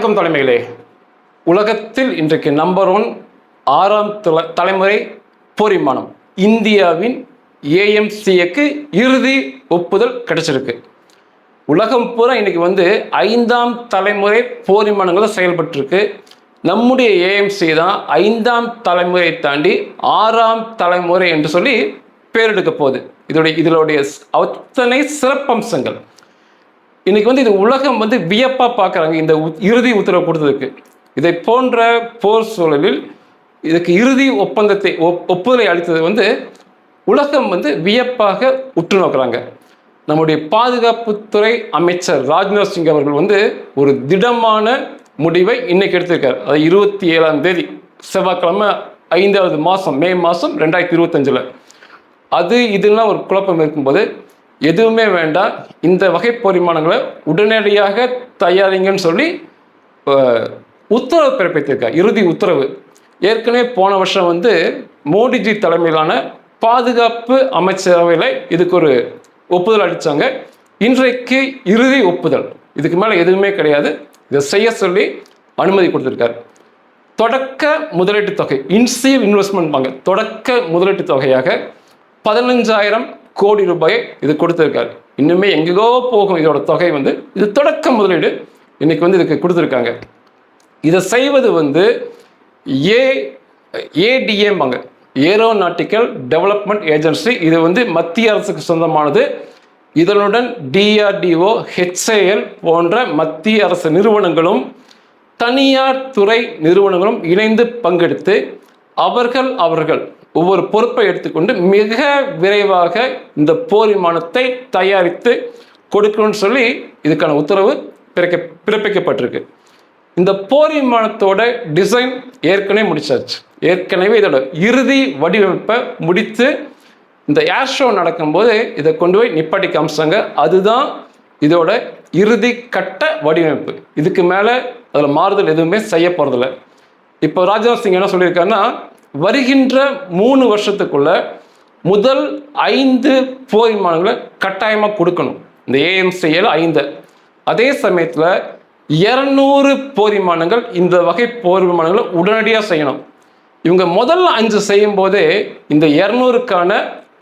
வணக்கம் தலைமைகளே. உலகத்தில் இன்றைக்கு நம்பர் ஒன் ஆறாம் தல தலைமுறை போர் விமானம் இந்தியாவின் ஏஎம்சிஏக்கு இறுதி ஒப்புதல் கிடைச்சிருக்கு. உலகம் பூரா இன்னைக்கு வந்து ஐந்தாம் தலைமுறை போர் விமானங்கள் செயல்பட்டுருக்கு. நம்முடைய ஏஎம்சி தான் ஐந்தாம் தலைமுறையை தாண்டி ஆறாம் தலைமுறை என்று சொல்லி பேரெடுக்க போகுது. இதோடைய இதனுடைய அத்தனை சிறப்பம்சங்கள். இன்னைக்கு வந்து இது உலகம் வந்து வியப்பா பார்க்குறாங்க இந்த உ- இறுதி உத்தரவு கொடுத்ததுக்கு. இதை போன்ற போர் சூழலில் இதுக்கு இறுதி ஒப்பந்தத்தை ஒப்- ஒப்புதலை அளித்தது வந்து உலகம் வந்து வியப்பாக உற்று நோக்குறாங்க. நம்முடைய பாதுகாப்புத்துறை அமைச்சர் ராஜ்நாத் சிங் அவர்கள் வந்து ஒரு திடமான முடிவை இன்னைக்கு எடுத்திருக்கார். அது இருபத்தி ஏழாம் தேதி செவ்வாய்க்கிழமை ஐந்தாவது மாதம் மே மாதம் ரெண்டாயிரத்தி இருபத்தஞ்சில். அது இதெல்லாம் ஒரு குழப்பம் இருக்கும்போது எதுவுமே வேண்டாம். இந்த வகை பரிமாணங்களை உடனடியாக தயாரிங்கன்னு சொல்லி உத்தரவு பிறப்பித்திருக்கார். இறுதி உத்தரவு. ஏற்கனவே போன வருஷம் வந்து மோடிஜி தலைமையிலான பாதுகாப்பு அமைச்சரவையில் இதுக்கு ஒரு ஒப்புதல் அளித்தாங்க இன்றைக்கு இறுதி ஒப்புதல். இதுக்கு மேலே எதுவுமே கிடையாது. இதை செய்ய சொல்லி அனுமதி கொடுத்துருக்காரு. தொடக்க முதலீட்டு தொகை இன்சியல் இன்வெஸ்ட்மெண்ட் வாங்க தொடக்க முதலீட்டு தொகையாக பதினஞ்சாயிரம் கோடி ரூபாயை இது கொடுத்துருக்காரு. இன்னுமே எங்கேயோ போகும் இதோட தொகை வந்து இது தொடக்க முதலீடு இன்னைக்கு வந்து இதுக்கு கொடுத்துருக்காங்க. இதை செய்வது வந்து ஏ ஏடிஎம்பாங்க ஏரோநாட்டிக்கல் டெவலப்மெண்ட் ஏஜென்சி இது வந்து மத்திய அரசுக்கு சொந்தமானது. இதனுடன் டிஆர்டிஓ ஹெச்ஏஎல் போன்ற மத்திய அரசு நிறுவனங்களும் தனியார் துறை நிறுவனங்களும் இணைந்து பங்கெடுத்து அவர்கள் அவர்கள் ஒவ்வொரு பொறுப்பை எடுத்துக்கொண்டு மிக விரைவாக இந்த போர் விமானத்தை தயாரித்து கொடுக்கணும்னு சொல்லி இதுக்கான உத்தரவு பிறக்க பிறப்பிக்கப்பட்டிருக்கு. இந்த போர் விமானத்தோட டிசைன் ஏற்கனவே முடிச்சாச்சு. ஏற்கனவே இதோட இறுதி வடிவமைப்பை முடித்து இந்த ஏர் ஷோ நடக்கும்போது இதை கொண்டு போய் நிப்பாட்டி காமிச்சாங்க அதுதான் இதோட இறுதி கட்ட வடிவமைப்பு. இதுக்கு மேலே அதில் மாறுதல் எதுவுமே செய்ய போகிறதில்ல இப்போ ராஜ்நாத் சிங் என்ன சொல்லியிருக்காருன்னா வருகின்ற மூணு வருஷத்துக்குள்ள முதல் ஐந்து போர் விமானங்களை கட்டாயமாக கொடுக்கணும். இந்த ஏஎம்சிஎல் ஐந்து. அதே சமயத்தில் இரநூறு போர் விமானங்கள் இந்த வகை போர் விமானங்களை உடனடியாக செய்யணும். இவங்க முதல்ல அஞ்சு செய்யும் போதே இந்த இரநூறுக்கான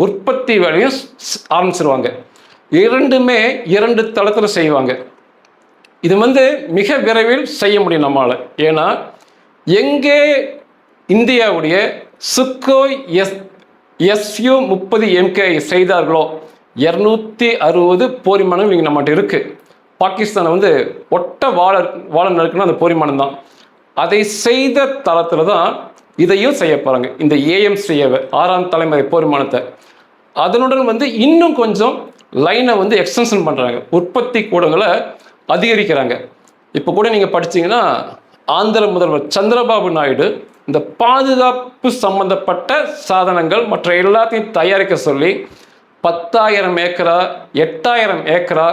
உற்பத்தி வேலையும் ஆரம்பிச்சிருவாங்க. இரண்டுமே இரண்டு தளத்தில் செய்வாங்க. இது வந்து மிக விரைவில் செய்ய முடியும் நம்மளால் ஏன்னா எங்கே இந்தியாவுடைய சுக்கோய் எஸ் எஸ்யூ முப்பது எம்கே செய்தார்களோ? இரநூத்தி அறுபது போர் இங்கே நம்மகிட்ட இருக்குது பாகிஸ்தானை வந்து ஒட்ட வாழ வாழ நடக்கணும் அந்த போரிமானம் தான் அதை செய்த தளத்தில் தான் இதையும் செய்ய போகிறாங்க இந்த ஏஎம்சிஏவை ஆறாம் தலைமுறை போரிமானத்தை அதனுடன் வந்து இன்னும் கொஞ்சம் லைனை வந்து எக்ஸ்டென்ஷன் பண்ணுறாங்க உற்பத்தி கூடங்களை அதிகரிக்கிறாங்க. இப்போ கூட நீங்கள் படிச்சீங்கன்னா ஆந்திர முதல்வர் சந்திரபாபு நாயுடு இந்த பாதுகாப்பு சம்பந்தப்பட்ட சாதனங்கள் மற்ற எல்லாத்தையும் தயாரிக்க சொல்லி பத்தாயிரம் ஏக்கரா எட்டாயிரம் ஏக்கரா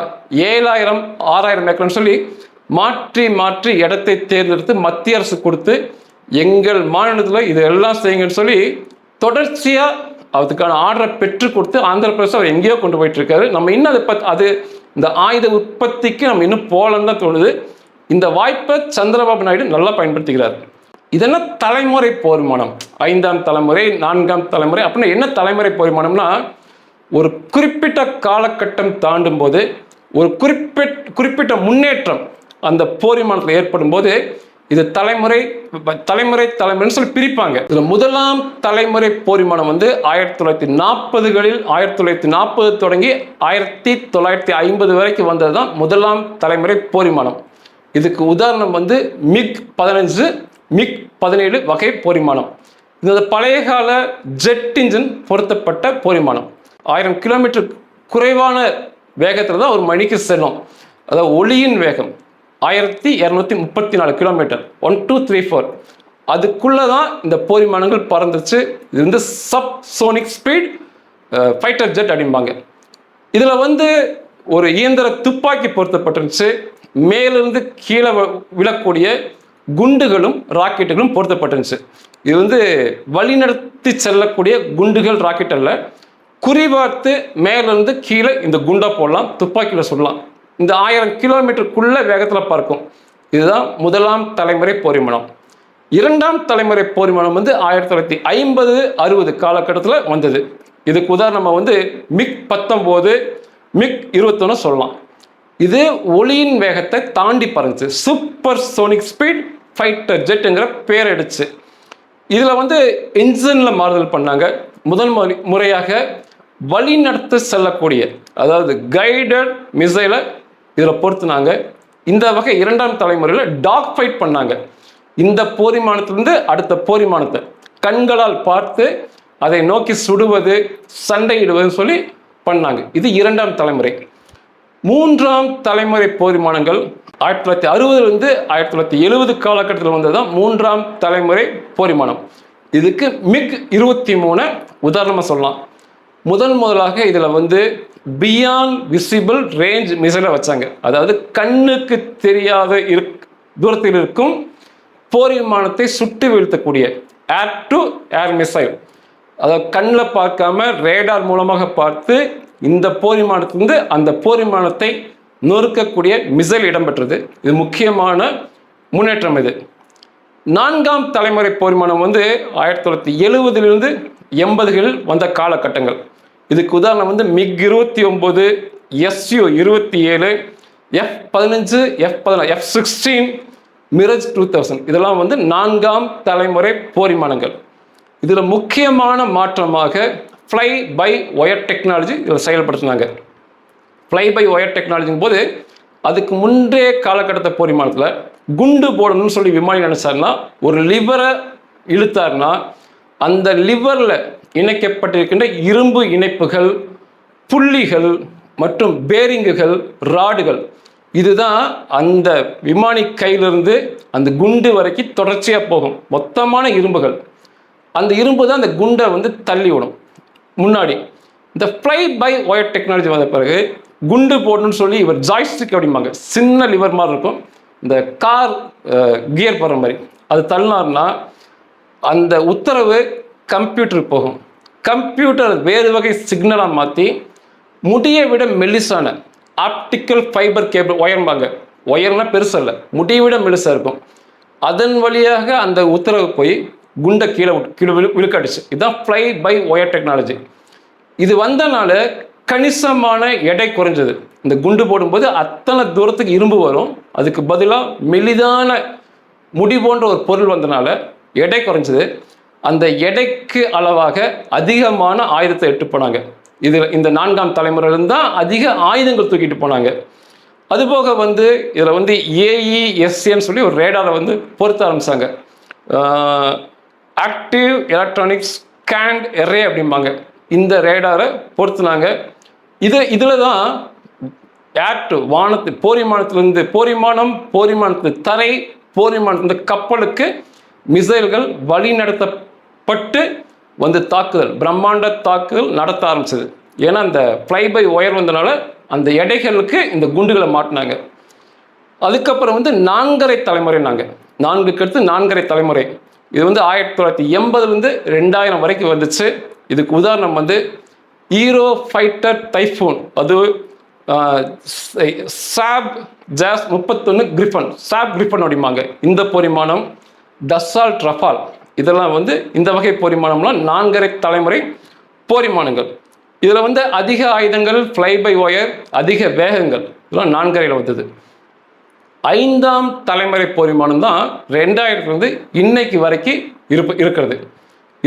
ஏழாயிரம் ஆறாயிரம் ஏக்கர்னு சொல்லி மாற்றி மாற்றி இடத்தை தேர்ந்தெடுத்து மத்திய அரசு கொடுத்து எங்கள் மாநிலத்தில் இது எல்லாம் செய்யுங்கன்னு சொல்லி தொடர்ச்சியாக அதுக்கான ஆர்டரை பெற்று கொடுத்து ஆந்திர பிரதேசம் அவர் எங்கேயோ கொண்டு போயிட்டு இருக்காரு நம்ம இன்னும் அதை பத் அது இந்த ஆயுத உற்பத்திக்கு நம்ம இன்னும் போகலன்னு தான் தோணுது. இந்த வாய்ப்பை சந்திரபாபு நாயுடு நல்லா பயன்படுத்திக்கிறார். இதெல்லாம் தலைமுறை போர்மானம். ஐந்தாம் தலைமுறை நான்காம் தலைமுறை அப்படின்னா என்ன தலைமுறை போர்மானம்னா ஒரு குறிப்பிட்ட காலகட்டம் தாண்டும் போது ஒரு குறிப்பிட்ட குறிப்பிட்ட முன்னேற்றம் அந்த போரிமானத்தில் ஏற்படும் போது இது தலைமுறை தலைமுறை தலைமுறைன்னு சொல்லி பிரிப்பாங்க. இதில் முதலாம் தலைமுறை போரிமானம் வந்து ஆயிரத்தி தொள்ளாயிரத்தி நாற்பதுகளில் ஆயிரத்தி தொள்ளாயிரத்தி நாற்பது தொடங்கி ஆயிரத்தி தொள்ளாயிரத்தி ஐம்பது வரைக்கும் வந்தது தான் முதலாம் தலைமுறை போரிமானம். இதுக்கு உதாரணம் வந்து மிக் பதினஞ்சு மிக் பதினேழு வகை போரிமானம். இந்த பழைய கால ஜெட் இன்ஜின் பொருத்தப்பட்ட போரிமானம். ஆயிரம் கிலோமீட்டர் குறைவான வேகத்தில் தான் ஒரு மணிக்கு செல்லும். அதாவது ஒளியின் வேகம் ஆயிரத்தி இரநூத்தி முப்பத்தி நாலு kilometre one two three four. அதுக்குள்ளே தான் இந்த போரிமானங்கள் பறந்துச்சு இது வந்து subsonic speed fighter jet அப்படிம்பாங்க. இதில் வந்து ஒரு இயந்திர துப்பாக்கி பொருத்தப்பட்டிருந்துச்சு. மேலிருந்து கீழே விழக்கூடிய குண்டுகளும் ராக்கெட்டுகளும் பொருத்தப்பட்டிருந்துச்சு. இது வந்து வழிநடத்தி செல்லக்கூடிய குண்டுகள் ராக்கெட் அல்ல. குறிபார்த்து மேலேருந்து கீழே இந்த குண்டை போடலாம் துப்பாக்கியில் சுடலாம். இந்த ஆயிரம் கிலோமீட்டருக்குள்ள வேகத்தில் பறக்கும் இதுதான் முதலாம் தலைமுறை போர் இரண்டாம் தலைமுறை போர் வந்து ஆயிரத்தி தொள்ளாயிரத்தி ஐம்பது அறுபது காலகட்டத்தில் வந்தது. இதுக்கு உதாரணமாக வந்து மிக் பத்தொம்போது மிக் இருபத்தொன்னு சொல்லலாம். இது ஒளியின் வேகத்தை தாண்டி பறந்துச்சு. சூப்பர் சோனிக் ஸ்பீட் ஃபைட்டர் ஜெட்டுங்கிற பேர் அடிச்சு இதில் வந்து இன்ஜினில் மாறுதல் பண்ணாங்க. முதல் முறை முறையாக வழிநடத்த செல்லக்கூடிய அதாவது கைடட் மிசைலை இதில் பொருத்துனாங்க. இந்த வகை இரண்டாம் தலைமுறையில் டாக் ஃபைட் பண்ணாங்க. இந்த போரிமானத்திலிருந்து அடுத்த போரிமானத்தை கண்களால் பார்த்து அதை நோக்கி சுடுவது சண்டையிடுவதுன்னு சொல்லி பண்ணாங்க. இது இரண்டாம் தலைமுறை. மூன்றாம் தலைமுறை போரிமானங்கள் ஆயிரத்தி தொள்ளாயிரத்தி அறுபதுலேருந்து ஆயிரத்தி தொள்ளாயிரத்தி எழுபது காலகட்டத்தில் வந்தது தான் மூன்றாம் தலைமுறை போரிமானம். இதுக்கு மிக் இருபத்தி மூணு உதாரணமாக சொல்லலாம். முதல் முதலாக இதில் வந்து பியாண்ட் விசிபிள் ரேஞ்ச் மிசைலை வச்சாங்க. அதாவது கண்ணுக்கு தெரியாத இருக் தூரத்தில் இருக்கும் போர் விமானத்தை சுட்டு வீழ்த்தக்கூடிய ஏர் டு ஏர் மிசைல் அதாவது கண்ணில் பார்க்காம ரேடார் மூலமாக பார்த்து இந்த போரிமானத்திலிருந்து அந்த போரிமானத்தை நொறுக்கக்கூடிய மிசைல் இடம்பெற்றது. இது முக்கியமான முன்னேற்றம் இது. நான்காம் தலைமுறை போரிமானம் வந்து ஆயிரத்தி தொள்ளாயிரத்தி எழுபதிலிருந்து எண்பதுகளில் வந்த காலகட்டங்கள். இதுக்கு உதாரணம் வந்து மிக் இருபத்தி ஒம்பது எஸ்யூ இருபத்தி ஏழு எஃப் பதினஞ்சு எஃப் பதினா F sixteen Mirage two thousand. இதெல்லாம் வந்து நான்காம் தலைமுறை போரிமானங்கள். இதில் முக்கியமான மாற்றமாக ஃப்ளை பை ஒயர் டெக்னாலஜி இதில் செயல்படுத்தினாங்க. ஃப்ளை பை ஒயர் டெக்னாலஜிங்கும் போது அதுக்கு முன்றே காலகட்டத்தை போரிமானத்தில் குண்டு போடணும்னு சொல்லி விமானி நினச்சாருன்னா ஒரு லிவரை இழுத்தாருன்னா அந்த லிவரில் இணைக்கப்பட்டிருக்கின்ற இரும்பு இணைப்புகள் புள்ளிகள் மற்றும் பேரிங்குகள் ராடுகள் இதுதான் அந்த விமானி கையிலிருந்து அந்த குண்டு வரைக்கும் தொடர்ச்சியாக போகும். மொத்தமான இரும்புகள். அந்த இரும்பு தான் அந்த குண்டை வந்து தள்ளி விடும். முன்னாடி. இந்த ஃப்ளை பை ஒயர் டெக்னாலஜி வந்த பிறகு குண்டு போடணும்னு சொல்லி இவர் ஜாய்ஸ்டிக் அப்படிம்பாங்க. சின்ன லிவர் மாதிரி இருக்கும். இந்த கார் கியர் போடுற மாதிரி. அது தள்ளினார்னா அந்த உத்தரவு கம்ப்யூட்டருக்கு போகும். கம்ப்யூட்டர் வேறு வகை சிக்னலாக மாற்றி முடியை விட மெல்லிசான ஆப்டிக்கல் ஃபைபர் கேபிள் ஒயர்பாங்க ஒயர்னா பெருசல்ல. முடியை விட மெல்லிசாக இருக்கும். அதன் வழியாக அந்த உத்தரவு போய் குண்டை கீழே கீழே விழு விழுக்காட்டுச்சு. இதுதான் ஃப்ளை பை ஒயர் டெக்னாலஜி இது வந்தனால கணிசமான எடை குறைஞ்சது. இந்த குண்டு போடும்போது அத்தனை தூரத்துக்கு இரும்பு வரும். அதுக்கு பதிலாக மெலிதான முடி போன்ற ஒரு பொருள் வந்தனால எடை குறைஞ்சது. அந்த எடைக்கு அளவாக அதிகமான ஆயுதத்தை எட்டு போனாங்க. இதில் இந்த நான்காம் தலைமுறையிலிருந்து தான் அதிக ஆயுதங்கள் தூக்கிட்டு போனாங்க. அதுபோக வந்து இதில் வந்து ஏஇஎஸ்ஏன்னு சொல்லி ஒரு ரேடாரை வந்து பொருத்த ஆரம்பித்தாங்க ஆக்டிவ் எலக்ட்ரானிக்ஸ் ஸ்கேண்ட் எரே அப்படிம்பாங்க. இந்த ரேடாரை பொருத்துனாங்க. இது இதில் தான் ஏர்டு வானத்து போரிமானத்திலிருந்து போரிமானம் போரிமானத்து தரை போர் கப்பலுக்கு மிசைல்கள் வழி நடத்தப்பட்டு வந்து தாக்குதல் பிரம்மாண்ட தாக்குதல் நடத்த ஆரம்பிச்சது. ஏன்னா அந்த ஃப்ளை பை ஒயர் வந்தனால அந்த எடைகளுக்கு இந்த குண்டுகளை மாட்டினாங்க. அதுக்கப்புறம் வந்து நான்கரை தலைமுறை நாங்கள் நான்குக்கு அடுத்து நான்கரை தலைமுறை. இது வந்து ஆயிரத்தி தொள்ளாயிரத்தி எண்பதுலேருந்து ரெண்டாயிரம் வரைக்கும் வந்துச்சு. இதுக்கு உதாரணம் வந்து ஹீரோ ஃபைட்டர் டைஃபோன். அது சாப் ஜாஸ் முப்பத்தொன்று கிரிஃபன். சாப் கிரிஃபன் அப்படிம்பாங்க. இந்த பொரிமானம் டஸ்ஸால் ரஃபால் இதெல்லாம் வந்து இந்த வகை பொரிமானம்லாம் நான்கரை தலைமுறை போரிமானங்கள். இதில் வந்து அதிக ஆயுதங்கள் ஃப்ளை பை ஒயர் அதிக வேகங்கள். இதெல்லாம் நான்கரையில் வந்தது. ஐந்தாம் தலைமுறை போரிமானம் தான் ரெண்டாயிரத்துலேருந்து இன்னைக்கு வரைக்கும் இருப்பு இருக்கிறது.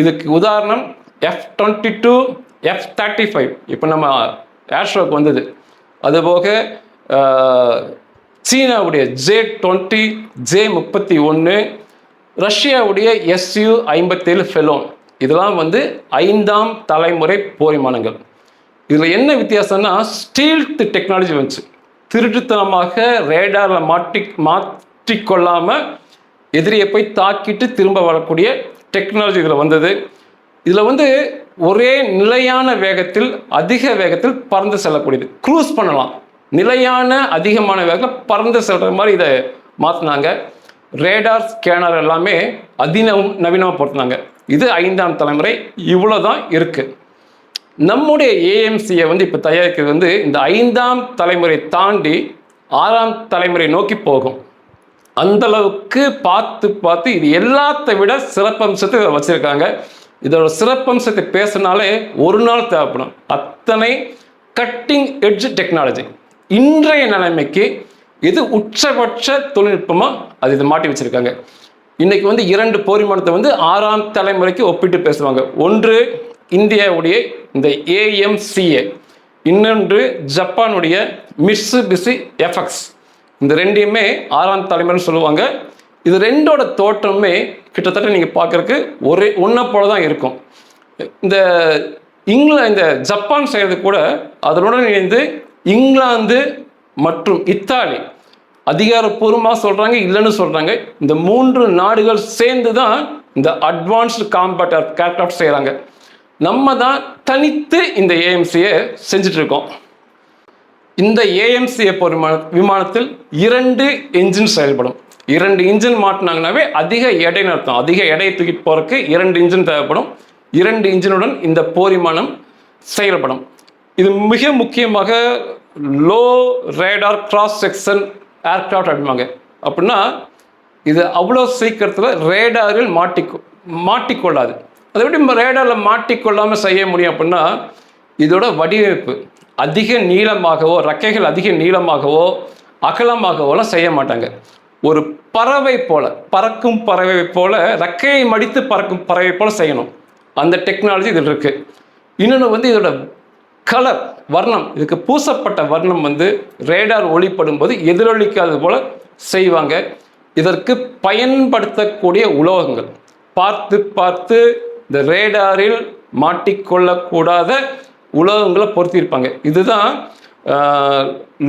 இதுக்கு உதாரணம் F twenty two F thirty five இப்போ நம்ம ஏர்ஷோக்கு வந்தது. அதுபோக சீனாவுடைய ஜே டுவெண்ட்டி ஜே முப்பத்தி ஒன்று ரஷ்யாவுடைய எஸ்யூ ஐம்பத்தேழு ஃபெலோன் இதெல்லாம் வந்து ஐந்தாம் தலைமுறை போர் விமானங்கள் இதில் என்ன வித்தியாசம்னா ஸ்டீல்த் டெக்னாலஜி வந்துச்சு. திருட்டுத்தனமாக ரேடாரில் மாட்டி மாற்றிக்கொள்ளாமல் எதிரியை போய் தாக்கிட்டு திரும்ப வரக்கூடிய டெக்னாலஜி இதில் வந்தது. இதில் வந்து ஒரே நிலையான வேகத்தில் அதிக வேகத்தில் பறந்து செல்லக்கூடியது. க்ரூஸ் பண்ணலாம். நிலையான அதிகமான வேகம் பறந்து செல்கிற மாதிரி இதை மாற்றினாங்க ரேடார் ஸ்கேனர் எல்லாமே அதிநவ நவீனமாக பொறுத்தினாங்க இது ஐந்தாம் தலைமுறை. இவ்வளோ தான் இருக்குது நம்முடைய ஏஎம்சியை வந்து இப்போ தயாரிக்கிறது வந்து இந்த ஐந்தாம் தலைமுறை தாண்டி ஆறாம் தலைமுறை நோக்கி போகும். அந்தளவுக்கு பார்த்து பார்த்து இது எல்லாத்தை விட சிறப்பம்சத்தை வச்சுருக்காங்க. இதோட சிறப்பம்சத்தை பேசினாலே ஒரு நாள் தேவைப்படும். அத்தனை கட்டிங் எட்ஜ் டெக்னாலஜி இன்றைய நிலைமைக்கு இது உச்சபட்ச தொழில்நுட்பமாக அது இதை மாட்டி வச்சிருக்காங்க. இன்றைக்கி வந்து இரண்டு போரிமானத்தை வந்து ஆறாம் தலைமுறைக்கு ஒப்பிட்டு பேசுவாங்க. ஒன்று இந்தியாவுடைய இந்த ஏஎம்சிஏ இன்னொன்று ஜப்பானுடைய மிஸ்ஸு பிசி எஃப்எக்ஸ் இந்த ரெண்டையுமே ஆறாம் தலைமுறைன்னு சொல்லுவாங்க. இது ரெண்டோட தோற்றமே கிட்டத்தட்ட நீங்கள் பார்க்குறக்கு ஒரே ஒன்றை போல தான் இருக்கும். இந்த இங்கிலா இந்த ஜப்பான் செய்கிறது கூட அதனுடன் இணைந்து இங்கிலாந்து மற்றும் இத்தாலி அதிகாரப்பூர்வமாக சொல்கிறாங்க இல்லைன்னு சொல்கிறாங்க இந்த மூன்று நாடுகள் சேர்ந்து தான் இந்த அட்வான்ஸ்டு காம்பேட் ஏர்க்ராஃப்ட் செய்கிறாங்க நம்ம தான் தனித்து இந்த ஏஎம்சியை செஞ்சுட்டு இருக்கோம் இந்த ஏஎம்சிஏ விமான விமானத்தில் இரண்டு என்ஜின் செயல்படும். இரண்டு இன்ஜின் மாட்டினாங்கனாவே அதிக எடைன்னு அர்த்தம் அதிக எடையை தூக்கிட்டு போகிறதுக்கு இரண்டு இன்ஜின் தேவைப்படும். இரண்டு இன்ஜினுடன் இந்த போர் விமானம் செயல்படும். இது மிக முக்கியமாக low radar cross section aircraft அப்படிம்பாங்க. அப்படின்னா இது அவ்வளோ சீக்கிரத்தில் ரேடாரில் மாட்டிக்கொ மாட்டிக்கொள்ளாது. அதை எப்படி ரேடாரில் மாட்டிக்கொள்ளாமல் செய்ய முடியும் அப்படின்னா இதோட வடிவமைப்பு அதிக நீளமாகவோ ரெக்கைகள் அதிக நீளமாகவோ அகலமாகவோலாம் செய்ய மாட்டாங்க. ஒரு பறவை போல பறக்கும் பறவை போல ரெக்கையை மடித்து பறக்கும் பறவை போல செய்யணும். அந்த டெக்னாலஜி இதில் இருக்குது இன்னொன்று வந்து இதோட கலர் வர்ணம். இதுக்கு பூசப்பட்ட வர்ணம் வந்து ரேடார் ஒளிப்படும் போது எதிரொலிக்காதது போல் செய்வாங்க. இதற்கு பயன்படுத்தக்கூடிய உலோகங்கள். பார்த்து பார்த்து இந்த ரேடாரில் மாட்டிக்கொள்ளக்கூடாத உலகங்களை பொருத்தியிருப்பாங்க. இதுதான்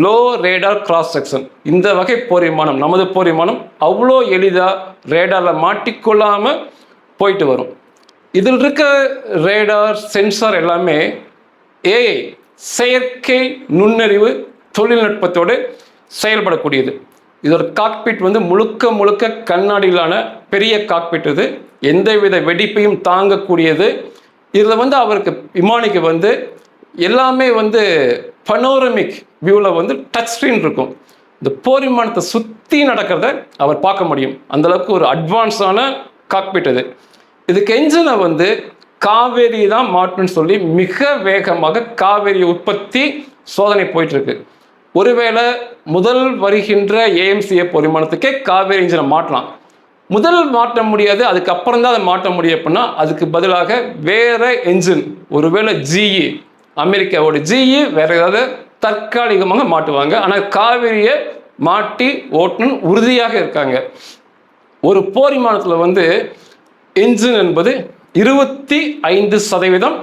லோ ரேடார் கிராஸ் செக்ஷன் இந்த வகை போர் விமானம் நமது போர் விமானம் அவ்வளோ எளிதாக ரேடாரில் மாட்டிக்கொள்ளாமல் போயிட்டு வரும். இதில் இருக்க ரேடார் சென்சார் எல்லாமே ஏஐ செயற்கை நுண்ணறிவு தொழில்நுட்பத்தோடு செயல்படக்கூடியது. இதோட காக்பிட் வந்து முழுக்க முழுக்க கண்ணாடியிலான பெரிய காக்பிட் இது எந்தவித வெடிப்பையும் தாங்கக்கூடியது. இதில் வந்து அவருக்கு விமானிக்கு வந்து எல்லாமே வந்து பனோரமிக் வியூவில் வந்து டச் ஸ்க்ரீன் இருக்கும். இந்த போர் விமானத்தை சுற்றி நடக்கிறத அவர் பார்க்க முடியும். அந்தளவுக்கு ஒரு அட்வான்ஸான காக்பிட் இது இதுக்கு என்ஜினை வந்து காவேரி தான் மாட்டுன்னு சொல்லி மிக வேகமாக காவேரி உற்பத்தி சோதனை போயிட்டுருக்கு. ஒருவேளை முதல் வருகின்ற ஏஎம்சிஏ பொறிமானத்துக்கே காவேரி இன்ஜினை மாட்டலாம் முதல் மாட்ட முடியாது அதுக்கப்புறம் தான் அதை மாட்ட முடியும் அப்படின்னா அதுக்கு பதிலாக வேறு என்ஜின் ஒருவேளை ஜிஇ அமெரிக்காவோட ஜிஇ வேற ஏதாவது தற்காலிகமாக மாட்டுவாங்க ஆனால் காவேரியை மாட்டி ஓட்டணும்னு உறுதியாக இருக்காங்க. ஒரு போர் விமானத்தில் வந்து என்ஜின் என்பது இருபத்தி ஐந்து சதவீதம்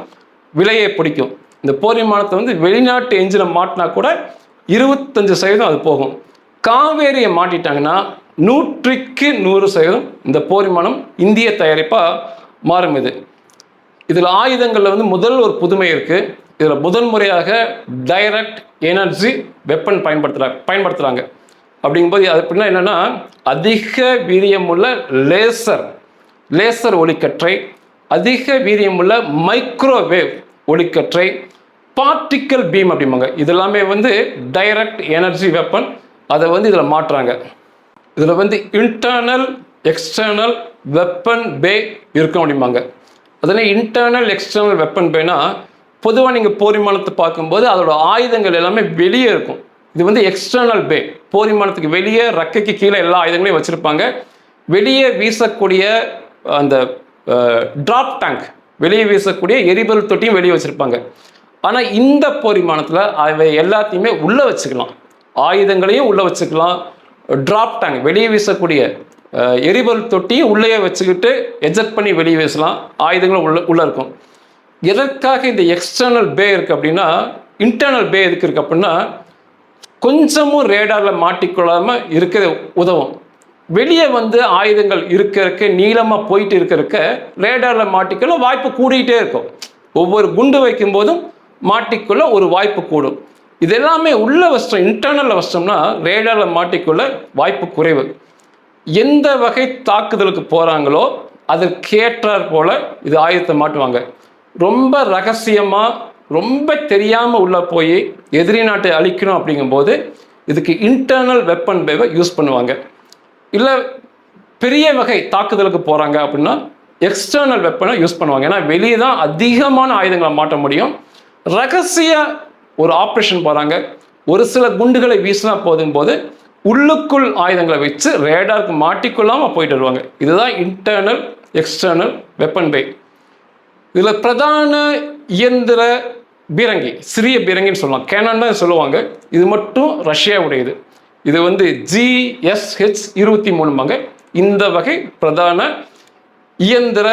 விலையை பிடிக்கும். இந்த போர் விமானத்தை வந்து வெளிநாட்டு என்ஜினை மாட்டினா கூட இருபத்தஞ்சு சதவீதம் அது போகும். காவேரியை மாட்டிட்டாங்கன்னா நூற்றுக்கு நூறு சதவீதம் இந்த போர் விமானம் இந்திய தயாரிப்பாக மாறும் இது. இதில் ஆயுதங்களில் வந்து முதல் ஒரு புதுமை இருக்குது இதில் முதல் முறையாக டைரக்ட் எனர்ஜி வெப்பன் பயன்படுத்துகிறாங்க பயன்படுத்துகிறாங்க அப்படிங்கும்போது அது அப்படின்னா என்னென்னா அதிக வீரியமுள்ள லேசர் லேசர் ஒளிக்கற்றை அதிக வீரியமுள்ள மைக்ரோவேவ் ஒளிக்கற்றை பார்ட்டிக்கல் பீம் அப்படிம்பாங்க. இதெல்லாமே வந்து டைரக்ட் எனர்ஜி வெப்பன் அதை வந்து இதில் மாற்றுறாங்க. இதில் வந்து இன்டர்னல் எக்ஸ்டர்னல் வெப்பன் பே இருக்கும் அப்படிம்பாங்க. அதனால் இன்டர்னல் எக்ஸ்டர்னல் வெப்பன் பேனா பொதுவாக நீங்கள் போர் விமானத்தை பார்க்கும்போது அதோட ஆயுதங்கள் எல்லாமே வெளியே இருக்கும். இது வந்து எக்ஸ்டர்னல் பே போர் விமானத்துக்கு வெளியே ரக்கைக்கு கீழே எல்லா ஆயுதங்களையும் வச்சுருப்பாங்க. வெளியே வீசக்கூடிய அந்த ட்ராப் டேங்க் வெளியே வீசக்கூடிய எரிபொருள் தொட்டியும் வெளியே வச்சுருப்பாங்க. ஆனால் இந்த போர் விமானத்தில் அவை எல்லாத்தையுமே உள்ளே வச்சுக்கலாம். ஆயுதங்களையும் உள்ளே வச்சுக்கலாம். ட்ராப் டேங்க் வெளியே வீசக்கூடிய எரிபொருள் தொட்டியை உள்ளே வச்சுக்கிட்டு எஜெக்ட் பண்ணி வெளியே வீசலாம். ஆயுதங்களும் உள்ள உள்ளே இருக்கும். எதற்காக இந்த எக்ஸ்டர்னல் பே இருக்குது அப்படின்னா இன்டர்னல் பே எதுக்கு இருக்குது அப்படின்னா கொஞ்சமும் ரேடாரில் மாட்டிக்கொள்ளாமல் இருக்க உதவும். வெளியே வந்து ஆயுதங்கள் இருக்கிறக்க நீளமாக போயிட்டு இருக்கிறக்க ரேடாரில் மாட்டிக்கொள்ள வாய்ப்பு கூடிக்கிட்டே இருக்கும். ஒவ்வொரு குண்டு வைக்கும் போதும் மாட்டிக்கொள்ள ஒரு வாய்ப்பு கூடும். இது எல்லாமே உள்ள வஸ்திரம் இன்டர்னலில் வஸ்திரம்னா ரேடாரில் மாட்டிக்கொள்ள வாய்ப்பு குறைவு. எந்த வகை தாக்குதலுக்கு போகிறாங்களோ அதற்கேற்றார் போல இது ஆயுதத்தை மாட்டுவாங்க. ரொம்ப ரகசியமாக ரொம்ப தெரியாமல் உள்ளே போய் எதிரி நாட்டை அழிக்கணும் அப்படிங்கும்போது இதுக்கு இன்டர்னல் வெப்பன் பேவை யூஸ் பண்ணுவாங்க. இல்லை பெரிய வகை தாக்குதலுக்கு போகிறாங்க அப்படின்னா எக்ஸ்டர்னல் வெப்பனை யூஸ் பண்ணுவாங்க. ஏன்னா வெளியே தான் அதிகமான ஆயுதங்களை மாட்ட முடியும். ரகசிய ஒரு ஆப்ரேஷன் போகிறாங்க ஒரு சில குண்டுகளை வீசினா போதும் போது உள்ளுக்குள் ஆயுதங்களை வச்சு ரேடாருக்கு மாட்டிக்கொள்ளாமல் போயிட்டு வருவாங்க. இதுதான் இன்டர்னல் எக்ஸ்டர்னல் வெப்பன் பை இதில் பிரதான இயந்திர பீரங்கி சிறிய பீரங்கின்னு சொல்லலாம். கேனான் தான் சொல்லுவாங்க. இது மட்டும் ரஷ்யாவுடையது. இது வந்து ஜிஎஸ்ஹெச் இருபத்தி மூணுமாங்க இந்த வகை பிரதான இயந்திர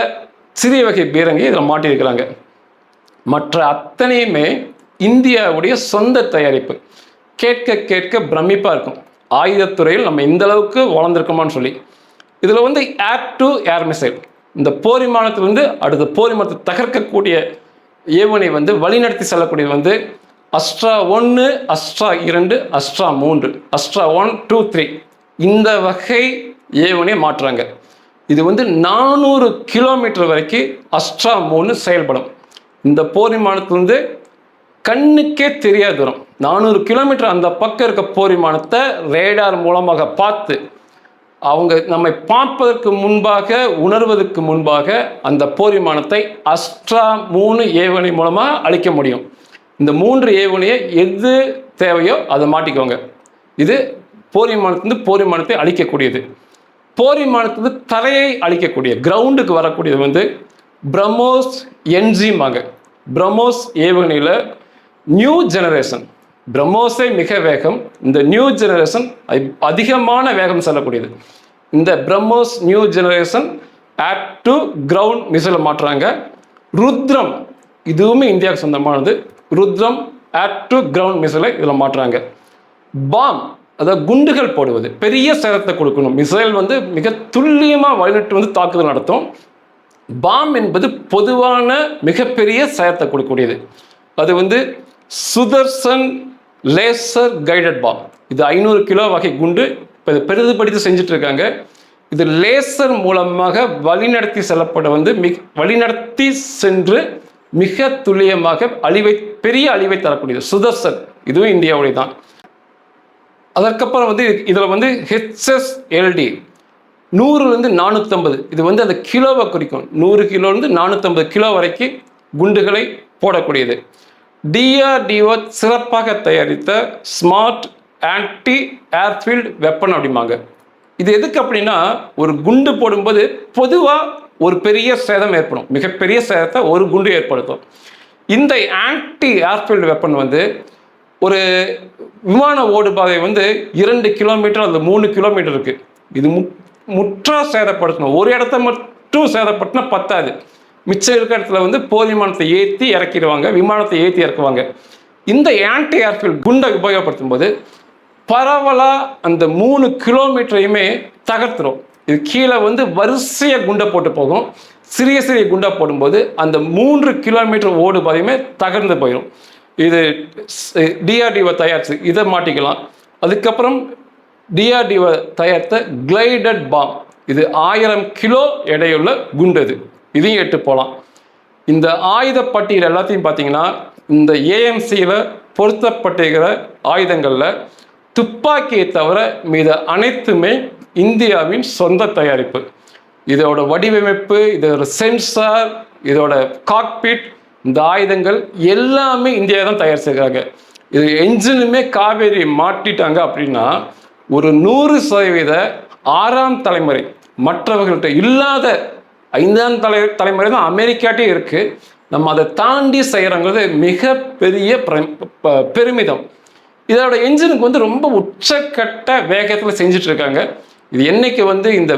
சிறிய வகை பீரங்கி இதில் மாட்டியிருக்கிறாங்க. மற்ற அத்தனையுமே இந்தியாவுடைய சொந்த தயாரிப்பு. கேட்க கேட்க பிரமிப்பாக இருக்கும். ஆயுதத்துறையில் நம்ம இந்த அளவுக்கு வளர்ந்துருக்கோமான்னு சொல்லி. இதில் வந்து ஏர் டு ஏர் மிசைல் இந்த போர் விமானத்திலிருந்து அடுத்த போர் விமானத்தை தகர்க்கக்கூடிய ஏவுகணை வந்து வழிநடத்தி செல்லக்கூடியது வந்து அஸ்ட்ரா ஒன்று அஸ்ட்ரா இரண்டு அஸ்ட்ரா மூன்று அஸ்ட்ரா ஒன் டூ த்ரீ இந்த வகை ஏவுகணையை மாற்றுறாங்க. இது வந்து நானூறு கிலோமீட்டர் வரைக்கும் அஸ்ட்ரா மூணு செயல்படும். இந்த போர் விமானத்திலிருந்து கண்ணுக்கே தெரியாத தூரம். நானூறு கிலோமீட்டர் அந்த பக்கம் இருக்க போர் விமானத்தை ரேடார் மூலமாக பார்த்து அவங்க நம்மை பார்ப்பதற்கு முன்பாக உணர்வதற்கு முன்பாக அந்த போர் விமானத்தை அஸ்ட்ரா மூணு ஏவுகணை மூலமாக அழிக்க முடியும். இந்த மூன்று ஏவுகணையை எது தேவையோ அதை மாட்டிக்கோங்க. இது போர் விமானத்திலிருந்து போர் விமானத்தை அழிக்கக்கூடியது. போர் விமானத்திலிருந்து தரையை அழிக்கக்கூடிய கிரவுண்டுக்கு வரக்கூடியது வந்து பிரம்மோஸ் என்ஜிமாங்க பிரம்மோஸ் ஏவுகணையில் நியூ ஜெனரேஷன் பிரம்மோஸே மிக வேகம். இந்த நியூ ஜெனரேஷன் அதிகமான வேகம் செல்லக்கூடியது. இந்த BrahMos new generation air to ground மிசைலை மாற்றுறாங்க. ருத்ரம் இதுவுமே இந்தியாவுக்கு சொந்தமானது. ருத்ரம் ஆட் டு கிரவுண்ட் மிசைலை இதில் மாற்றுறாங்க. பாம் அதாவது குண்டுகள் போடுவது. பெரிய சேதத்தை கொடுக்கணும். மிசைல் வந்து மிக துல்லியமாக வழிநட்டு வந்து தாக்குதல் நடத்தும். பாம் என்பது பொதுவான மிகப்பெரிய சேதத்தை கொடுக்கக்கூடியது. அது வந்து சுதர்சன் லேசர் கைடட் பாம். இது ஐநூறு கிலோ வகை குண்டு. இப்போ இது பெரிதுபடுத்தி செஞ்சுட்டு இருக்காங்க இது லேசர் மூலமாக வழிநடத்தி செல்லப்பட வந்து மிக வழிநடத்தி சென்று மிக துல்லியமாக அழிவை பெரிய அழிவை தரக்கூடியது. சுதர்சன். இதுவும் இந்தியாவுடைய தான். அதற்கப்புறம் வந்து இதில் வந்து ஹெச்எஸ் எல்டி நூறுலேருந்து நானூற்றம்பது இது வந்து அந்த கிலோவை குறிக்கும். நூறு கிலோலேருந்து நானூற்றம்பது கிலோ வரைக்கும் குண்டுகளை போடக்கூடியது. டிஆர்டிஓ சிறப்பாக தயாரித்த ஸ்மார்ட் ஆன்டி ஏர்ஃபீல்டு வெப்பன் அப்படிம்பாங்க. இது எதுக்கு அப்படின்னா ஒரு குண்டு போடும்போது பொதுவாக ஒரு பெரிய சேதம் ஏற்படும். மிகப்பெரிய சேதத்தை ஒரு குண்டு ஏற்படுத்தும். இந்த ஆன்டி ஏர்ஃபீல்டு வெப்பன் வந்து ஒரு விமான ஓடுபாதை வந்து இரண்டு கிலோமீட்டர் அல்லது மூணு கிலோமீட்டர் இருக்குது இது மு முற்றா சேதப்படுத்தணும். ஒரு இடத்த மட்டும் சேதப்பட்டுனா பத்தாது. மிச்சம் இருக்கிற இடத்துல வந்து போர் விமானத்தை ஏற்றி இறக்கிடுவாங்க விமானத்தை ஏற்றி இறக்குவாங்க. இந்த ஆன்டி ஏர்ஃபீல்ட் குண்டை உபயோகப்படுத்தும் போது பரவலாக அந்த மூணு கிலோமீட்டரையுமே தகர்த்துரும். இது கீழே வந்து வரிசையாக குண்டை போட்டு போகும். சிறிய சிறிய குண்டை போடும்போது அந்த மூன்று கிலோமீட்டர் ஓடு பாதையுமே தகர்ந்து போயிடும் இது டிஆர்டிஓ தயாரிச்சு இதை மாட்டிக்கலாம். அதுக்கப்புறம் டிஆர்டிஓ தயாரித்த கிளைடட் பாம் இது ஆயிரம் கிலோ எடையுள்ள குண்டு இது. இதையும் எட்டு போகலாம் இந்த ஆயுத பட்டியல் எல்லாத்தையும் பார்த்தீங்கன்னா இந்த ஏஎம்சியில் பொருத்தப்பட்டிருக்கிற ஆயுதங்களில் துப்பாக்கியை தவிர மீத அனைத்துமே இந்தியாவின் சொந்த தயாரிப்பு. இதோட வடிவமைப்பு இதோட சென்சார் இதோட காக்பிட் இந்த ஆயுதங்கள் எல்லாமே இந்தியா தான் தயார் செய்கிறாங்க இது என்ஜினுமே காவேரி மாட்டிட்டாங்க அப்படின்னா ஒரு நூறு சதவீத ஆறாம் தலைமுறை மற்றவர்கள்ட்ட இல்லாத ஐந்தாம் தலை தலைமுறை தான் அமெரிக்காட்டே இருக்குது நம்ம அதை தாண்டி செய்கிறோங்கிறது மிகப்பெரிய ப- பெருமிதம். இதோட என்ஜினுக்கு வந்து ரொம்ப உச்சக்கட்ட வேகத்தில் செஞ்சுட்டு இருக்காங்க இது என்றைக்கு வந்து இந்த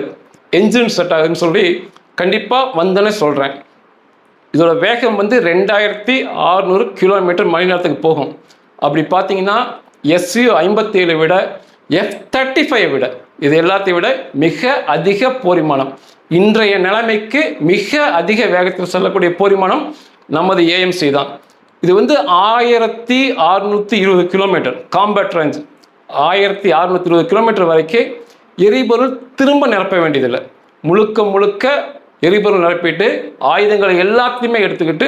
என்ஜின் செட் ஆகுதுன்னு சொல்லி கண்டிப்பாக வந்தேன்னு சொல்கிறேன் இதோட வேகம் வந்து ரெண்டாயிரத்தி ஆறுநூறு கிலோமீட்டர் மணி நேரத்துக்கு போகும். அப்படி பார்த்தீங்கன்னா எஸ்யூ ஐம்பத்தேழு விட எஃப் தேர்ட்டி ஃபைவ் விட இது எல்லாத்தையும் விட மிக அதிக போரிமானம். இன்றைய நிலைமைக்கு மிக அதிக வேகத்தில் செல்லக்கூடிய போரிமானம் நமது ஏஎம்சி தான். இது வந்து ஆயிரத்தி அறுநூற்றி இருபது கிலோமீட்டர் காம்பேட் ரேஞ்ச் ஆயிரத்தி அறுநூற்றி இருபது கிலோமீட்டர் வரைக்கும் எரிபொருள் திரும்ப நிரப்ப வேண்டியதில்லை. முழுக்க முழுக்க எரிபொருள் நிரப்பிட்டு ஆயுதங்களை எல்லாத்தையுமே எடுத்துக்கிட்டு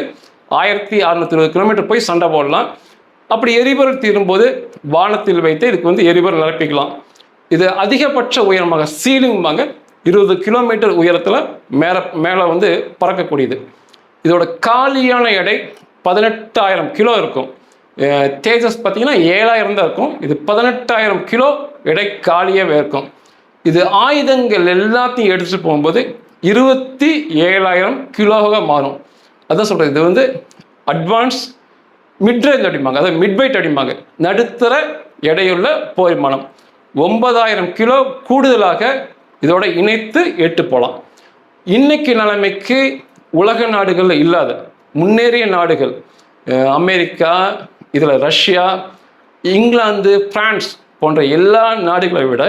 ஆயிரத்தி அறுநூத்தி இருபது கிலோமீட்டர் போய் சண்டை போடலாம். அப்படி எரிபொருள் தீரும்போது வானத்தில் வைத்து இதுக்கு வந்து எரிபொருள் நிரப்பிக்கலாம். இது அதிகபட்ச உயரமாக சீலிங்பாங்க இருபது கிலோமீட்டர் உயரத்தில் மேலே மேலே வந்து பறக்கக்கூடியது. இதோட காலியான எடை பதினெட்டாயிரம் கிலோ இருக்கும். தேஜஸ் பார்த்தீங்கன்னா ஏழாயிரம் தான் இருக்கும். இது பதினெட்டாயிரம் கிலோ எடை காலியாகவே இருக்கும். இது ஆயுதங்கள் எல்லாத்தையும் எடுத்துகிட்டு போகும்போது இருபத்தி ஏழாயிரம் கிலோவாக மாறும். அதான் சொல்கிறது இது வந்து அட்வான்ஸ் மிட்ரேஞ்ச் அடிப்பாங்க. அதாவது மிட்வைட் அடிப்பாங்க. நடுத்தர எடையுள்ள போர் விமானம் ஒன்பதாயிரம் கிலோ கூடுதலாக இதோட இணைத்து எட்டு போகலாம் இன்னைக்கு நிலைமைக்கு உலக நாடுகளில் இல்லாத முன்னேறிய நாடுகள் அமெரிக்கா இதில் ரஷ்யா இங்கிலாந்து பிரான்ஸ் போன்ற எல்லா நாடுகளை விட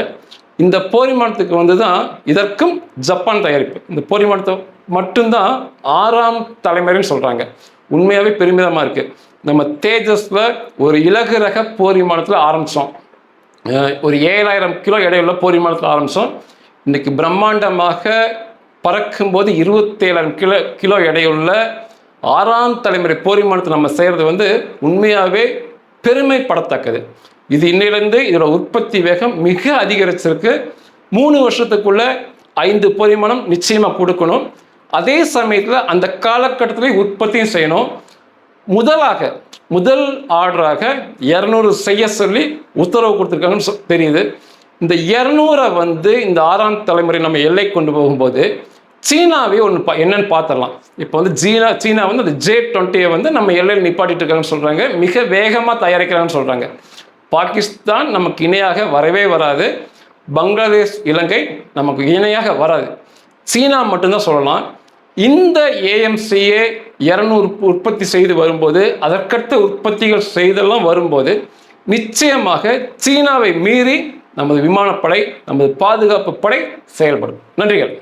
இந்த போரிமானத்துக்கு வந்து தான் இதற்கும் ஜப்பான் தயாரிப்பு. இந்த போரிமானத்தை மட்டும்தான் ஆறாம் தலைமுறைன்னு சொல்கிறாங்க உண்மையாகவே பெருமிதமாக இருக்குது நம்ம தேஜஸில் ஒரு இலகு ரக போர் விமானத்தில் ஆரம்பித்தோம் ஒரு ஏழாயிரம் கிலோ எடையுள்ள போர் விமானத்தில் ஆரம்பித்தோம். இன்றைக்கி பிரம்மாண்டமாக பறக்கும்போது இருபத்தேழாயிரம் கிலோ கிலோ எடையுள்ள ஆறாம் தலைமுறை போர் விமானத்தை நம்ம செய்கிறது வந்து உண்மையாகவே பெருமைப்படத்தக்கது. இது இன்னிலிருந்து இதோட உற்பத்தி வேகம் மிக அதிகரிச்சிருக்கு. மூணு வருஷத்துக்குள்ள ஐந்து போர் விமானம் நிச்சயமாக கொடுக்கணும். அதே சமயத்தில் அந்த காலகட்டத்திலே உற்பத்தியும் செய்யணும். முதலாக முதல் ஆர்டராக இரநூறு செய்ய சொல்லி உத்தரவு கொடுத்துருக்காங்கன்னு சொ- தெரியுது. இந்த இரநூறை வந்து இந்த ஆறாம் தலைமுறை நம்ம எல்லை கொண்டு போகும்போது சீனாவே ஒன்று பா என்னன்னு பார்த்துடலாம் இப்போ வந்து சீனா சீனா வந்து அந்த ஜே டுவெண்ட்டியை வந்து நம்ம எல்லையில் நிப்பாட்டிட்டு இருக்காங்கன்னு சொல்கிறாங்க மிக வேகமாக தயாரிக்கிறாங்கன்னு சொல்கிறாங்க பாகிஸ்தான் நமக்கு இணையாக வரவே வராது. பங்களாதேஷ் இலங்கை நமக்கு இணையாக வராது. சீனா மட்டும்தான் சொல்லலாம். இந்த ஏஎம்சிஏ இரநூறு உற்பத்தி செய்து வரும்போது அதற்கடுத்த உற்பத்திகள் செய்தெல்லாம் வரும்போது நிச்சயமாக சீனாவை மீறி நமது விமானப்படை நமது பாதுகாப்பு படை செயல்படும். நன்றிகள்.